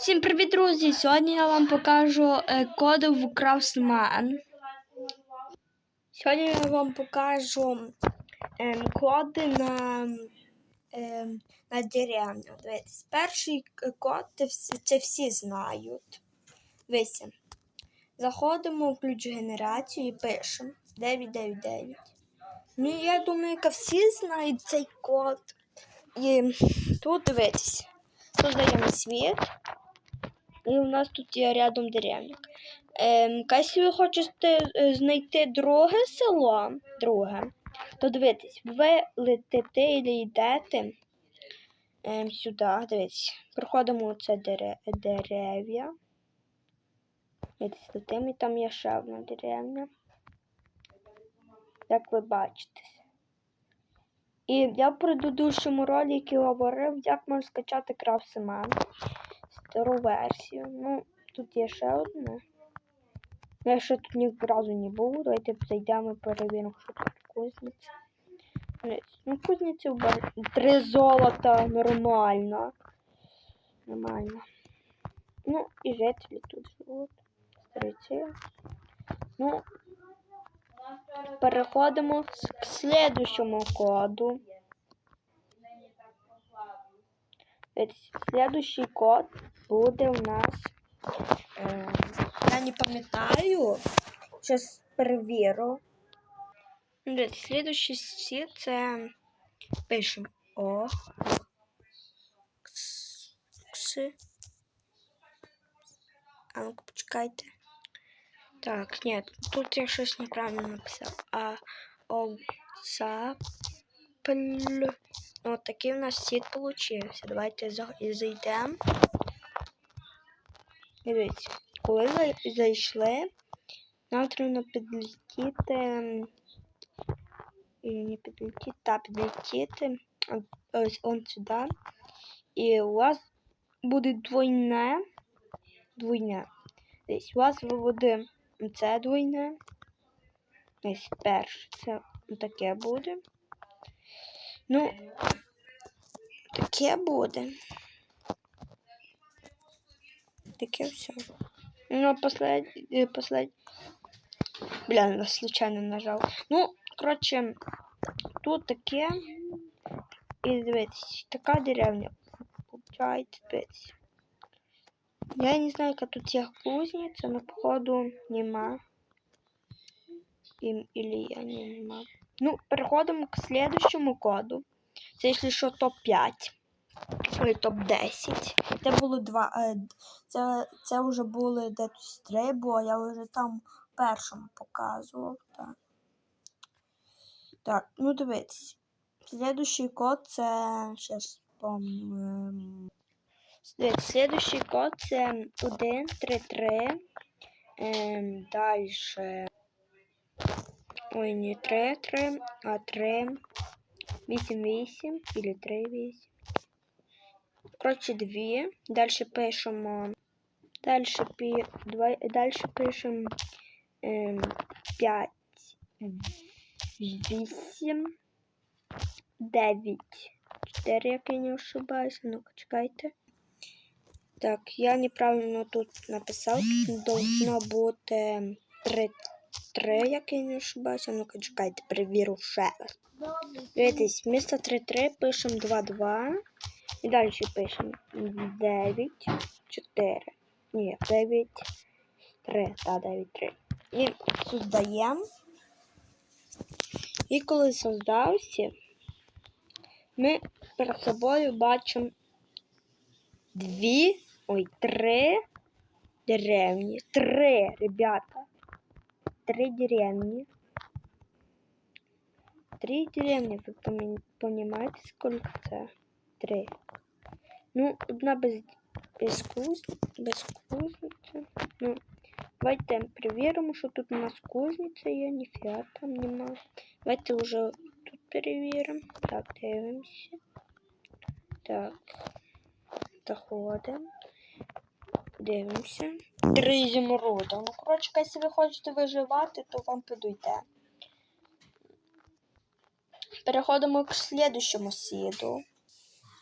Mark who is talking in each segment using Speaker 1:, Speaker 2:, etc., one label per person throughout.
Speaker 1: Всім привіт, друзі! Сьогодні я вам покажу е, коди в Craftsman. Сьогодні я вам покажу ем, коди на, ем, на деревню. Дивіться, перший код це всі, знають. Дивіться. Заходимо в ключ генерацію і пишемо 999. Ну, я думаю, що всі знають цей код. І тут дивіться. Тут даємо світ. І у нас тут є рядом деревник. Ем, якщо ви хочете е, знайти друге село, друге, то дивіться, ви летите і йдете ем, сюди, дивіться, проходимо оце дере, дерев'я. Летимо, і там є ще одна деревня. Як ви бачите. І я в предыдущому ролику говорив, як можна скачати Craftsman стару версію. Ну, тут є ще одне. Я ще тут ні разу не був. Давайте зайдемо і перевіримо, що тут кузниця. Ну, кузниця бар... три золота, нормально. Нормально. Ну, і жителі тут живуть. Стариці. Ну, переходимо к следующему коду. Следующий код буде у нас. Е, я не пам'ятаю. Зараз перевірю. Ну, дивіться, Следующий сі це пишемо О. Кс. Кси. А ну-ка, почекайте. Так, ні, тут я щось неправильно написав. А о Пль. От такий у нас сіт получився. Давайте за- і зайдемо. Дивіться, коли зайшли, нам треба підлетіти. І не підлетіти, та підлетіти. Ось он сюди. І у вас буде двойне. Двойне. Десь у вас буде це двойне. Ось перше. Це таке буде. Ну, таке буде. Таке все. Ну, послед... э, послед... Бля, я случайно нажал. Ну, короче, тут таке. І дивіться, така деревня. Получається, дивіться. Я не знаю, яка тут є кузниця, но походу нема. Им, или я не нема. Ну, переходимо к следующему коду. Це, якщо що, топ-5. Ой, топ-10. Це було два. Е, це, це вже були десь три, бо я вже там першому показував. Так, так ну дивіться. Следующий код це. Щас помню. Дивіться, Следующий код це 1, 3, 3. Ем, дальше. Ой, не 3, 3, а 3. 8, 8 или 3, 8. Коротше, 2. Далі пишемо. Далі, пі, 2, далі пишемо ем, 5, 8, 9, 4, як я не ошибаюсь. Ну-ка, чекайте. Так, я неправильно тут написав. Тут должно бути 3, 3, як я не ошибаюсь. Ну-ка, чекайте, перевірю ще раз. Дивіться, вместо 3-3 пишемо 2-2. І далі пишемо 9, 4. Ні, 9, 3. Та, 9, 3. І создаємо. І коли создався, ми перед собою бачимо дві, ой, три деревні. Три, ребята. Три деревні. Три деревни, вы пони- понимаете, сколько это? Три. Ну, одна без, без, куз, без кузниці. Ну, давайте перевіримо, що тут у нас кузниця є, ніфіга там нема. Давайте вже тут перевіримо. Так, дивимося. Так. Заходимо. Дивимося. Три зіморода. Ну, коротше, якщо ви хочете виживати, то вам підійде. Переходимо к следующему сіду.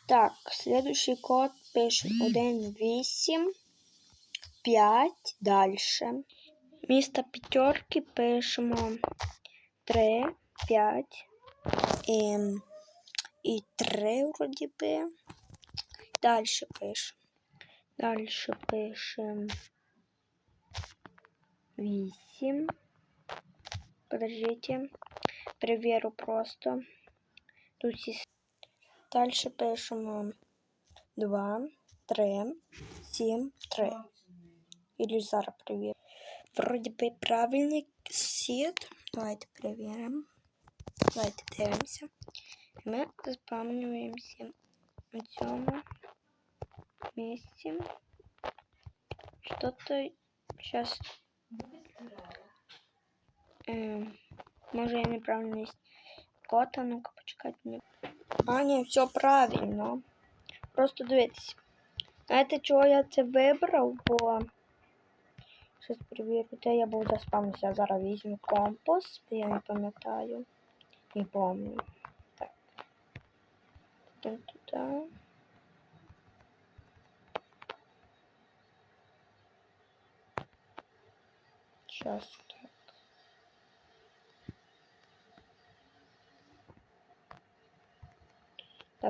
Speaker 1: Так, следующий код пишемо 1, 8, 5, далі. Місто п'ятерки пишемо 3, 5 і, і 3 вроді би. Далі пишемо. Далі пишемо 8. Подождите. Перевірю просто. Тут всі Дальше пишемо 2, 3, 7, 3. Или зараз перевірю. Вроді би правильний сід. Давайте перевіримо. Давайте дивимося. Ми заповнюємося на цьому місці. Что-то сейчас... Э, може я неправильно код, а ну-ка почекайте мені. А, ні, все правильно. Просто дивіться. Знаєте, чого я це вибрав? Бо. Щось перевірю, де я був заспавнився. Зараз візьму компас, бо я не пам'ятаю. Не помню. Так. Йдемо туди. Сейчас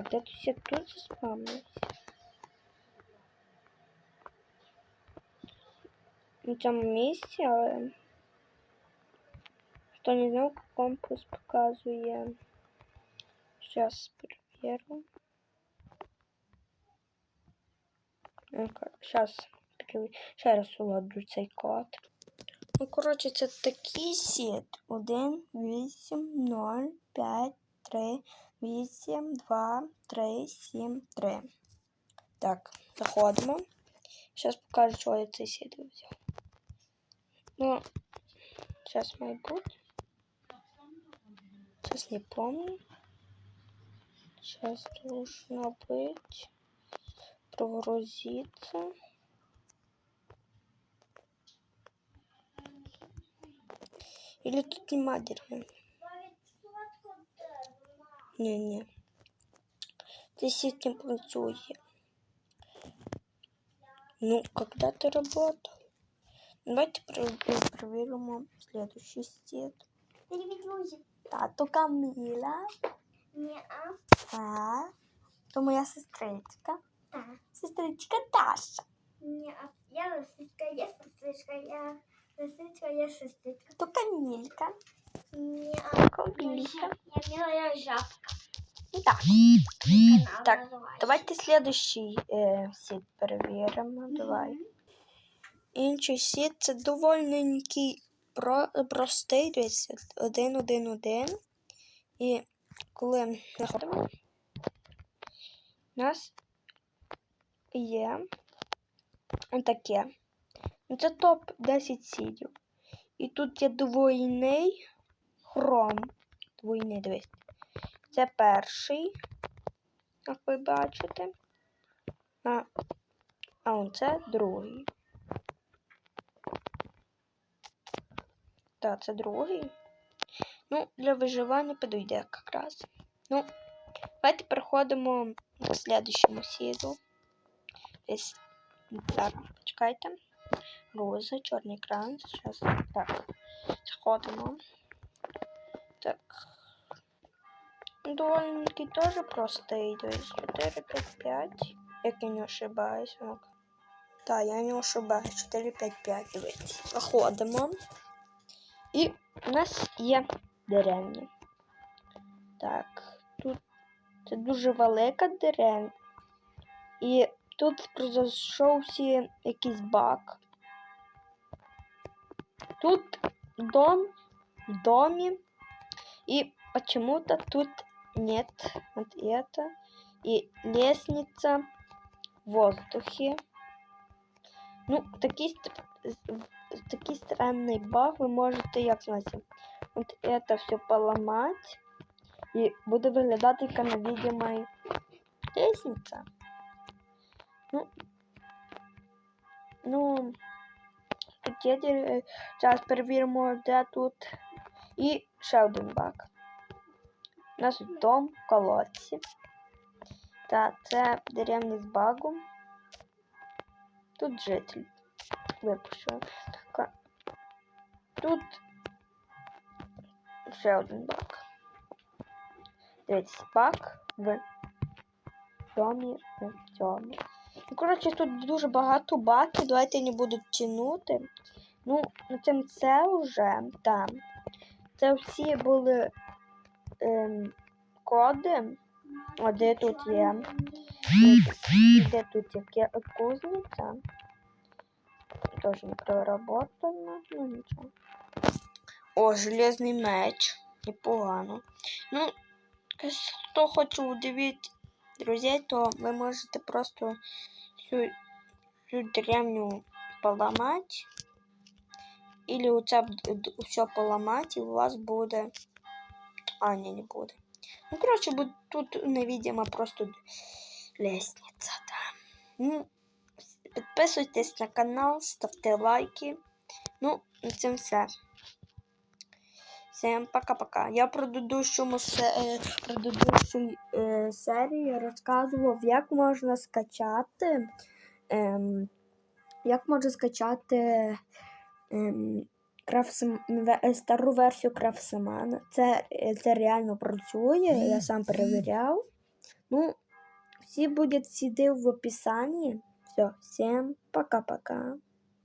Speaker 1: Так. Де тут я тут заспавнився? На цьому місці, але хто не знав, компас показує. Сейчас. Ну-ка, сейчас ще раз уладжу цей код. Ну, коротше, це такий сіт. 1, 8, 0, 5, 3, 8, 2, 3, 7, 3. Так, заходимо. Сейчас покажу, чого я цей сіт взяв. Ну, сейчас має бути. Сейчас не помню. Сейчас должно быть прогрузиться. Или тут нема деревьев? Не-не. Ты сеть не працує. Ну, когда ты работал? Давайте пров- проверим следующий сет.
Speaker 2: Привіт, друзі.
Speaker 1: Тато Каміла.
Speaker 2: Ні, а?
Speaker 1: А, то моя сестричка.
Speaker 2: Так.
Speaker 1: Сестричка Таша.
Speaker 2: Ні, а я сестричка, є сестричка, я сестричка, є сестричка.
Speaker 1: То Камілька.
Speaker 2: Ні, а
Speaker 1: Камілька.
Speaker 2: я милая жабка.
Speaker 1: Так,
Speaker 2: Канал
Speaker 1: Так,
Speaker 2: називається.
Speaker 1: давайте следующий е, сіт перевіримо. Давай. Інший сіт це довольненький про, простий, дивіться, один, один, один. І коли заходимо, у нас є таке. Ну, Це топ 10 сідів. І тут є двойний хром. Двойний, дивись. Це перший, як ви бачите. А, а он це другий. Так, це другий. Ну, для виживання підійде якраз. Ну, давайте переходимо к следующему сіду. Зараз, почекайте. Роза, чорний екран. Зараз. Так. Заходимо. Так. Довольно-таки тоже простий. То есть 4, 5, 5. Як я не ошибаюсь. Так, я не ошибаюсь. 4, 5, 5. Дивіться. Заходимо. І у нас є деревня. Так, тут це дуже велика деревня. І тут произошовся якийсь баг. Тут дом, доме. И почему-то тут нет. Вот это. И лестница в воздухе. Ну, такие, такие странные бафы можете, як знаете, вот это все поломать. И буду выглядать только на видимой лестнице. Ну, ну, тут зараз перевіримо, де тут. І ще один баг. У нас дом в колодці. Та це деревня з багом. тут житель. Випущу. Тут ще один баг. Дивіться, баг в цьому, в цьому. Ну, коротше, тут дуже багато баків. Давайте не буду тягнути. Ну, на цим це вже там. Це всі були ем, коди. О, де тут є? Де тут є кузниця? Тоже не проработано, ну нічого. О, железний меч. Непогано. Ну, хто хоче удивити друзей, то ви можете просто всю, всю деревню поламати. Или оце все поламати, і у вас буде. А, ні, не буде. Ну, коротше, буде тут невидимо просто лестниця, да. Ну, підписуйтесь на канал, ставте лайки. Ну, на цим все. Всем пока-пока. Я про предыдущому е, предыдущій е, серії розказував, як можна скачати. Ем, як можна скачати ем, Крафсем, е, стару версію Крафсемана. Це, це реально працює, я сам перевіряв. Ну, всі будуть сіди в описанні. Все, всім пока-пока.